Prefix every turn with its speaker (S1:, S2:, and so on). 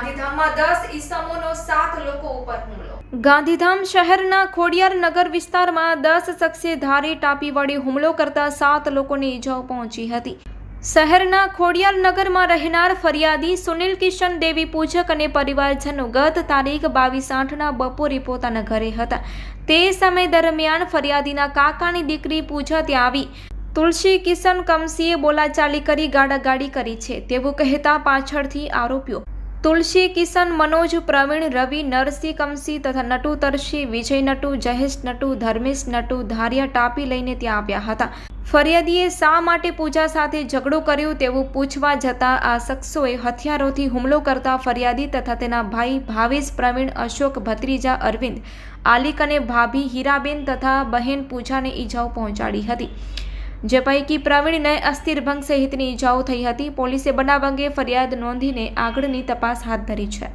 S1: ગાંધીધામમાં દસ ઇસમોનો સાત લોકો ઉપર હુમલો. ગાંધીધામ શહેરના ખોડિયાર નગર વિસ્તારમાં દસ શખ્સે ધારે ટાપી વડે હુમલો કરતા સાત લોકોને ઈજાઓ પહોંચી હતી. શહેરના ખોડિયાર નગરમાં રહેનાર ફરિયાદી સુનિલ કિશન દેવી પૂજક અને પરિવારજનો ગત તારીખ બાવીસ આઠના બપોરે પોતાના ઘરે હતા. તે સમય દરમિયાન ફરિયાદીના કાકાની દીકરી પૂજા ત્યાં આવી. તુલસી કિશન કમસીએ બોલાચાલી કરી ગાડાગાડી કરી છે તેવું કહેતા પાછળથી આરોપીઓ તુલસી, કિશન, મનોજ, પ્રવીણ, રવિ, નરસિંહ કમસી તથા નટુ, તરસી, વિજય નટુ જહેશ નટુ, ધર્મેશ નટુ, ધારિયા ટાપી લઈને ત્યાં આવ્યા હતા. ફરિયાદીએ શા માટે પૂજા સાથે ઝઘડો કર્યો તેવું પૂછવા જતાં આ શખ્સોએ હથિયારોથી હુમલો કરતા ફરિયાદી તથા તેના ભાઈ ભાવેશ, પ્રવીણ, અશોક, ભત્રીજા, અરવિંદ, આલિક અને ભાભી હીરાબેન તથા બહેન પૂજાને ઈજાઓ પહોંચાડી હતી. જે પૈકી પ્રવીણને અસ્થિરભંગ સહિતની ઈજાઓ થઈ હતી, પોલીસે બનાવ અંગે ફરિયાદ નોંધીને આગળની તપાસ હાથ ધરી છે.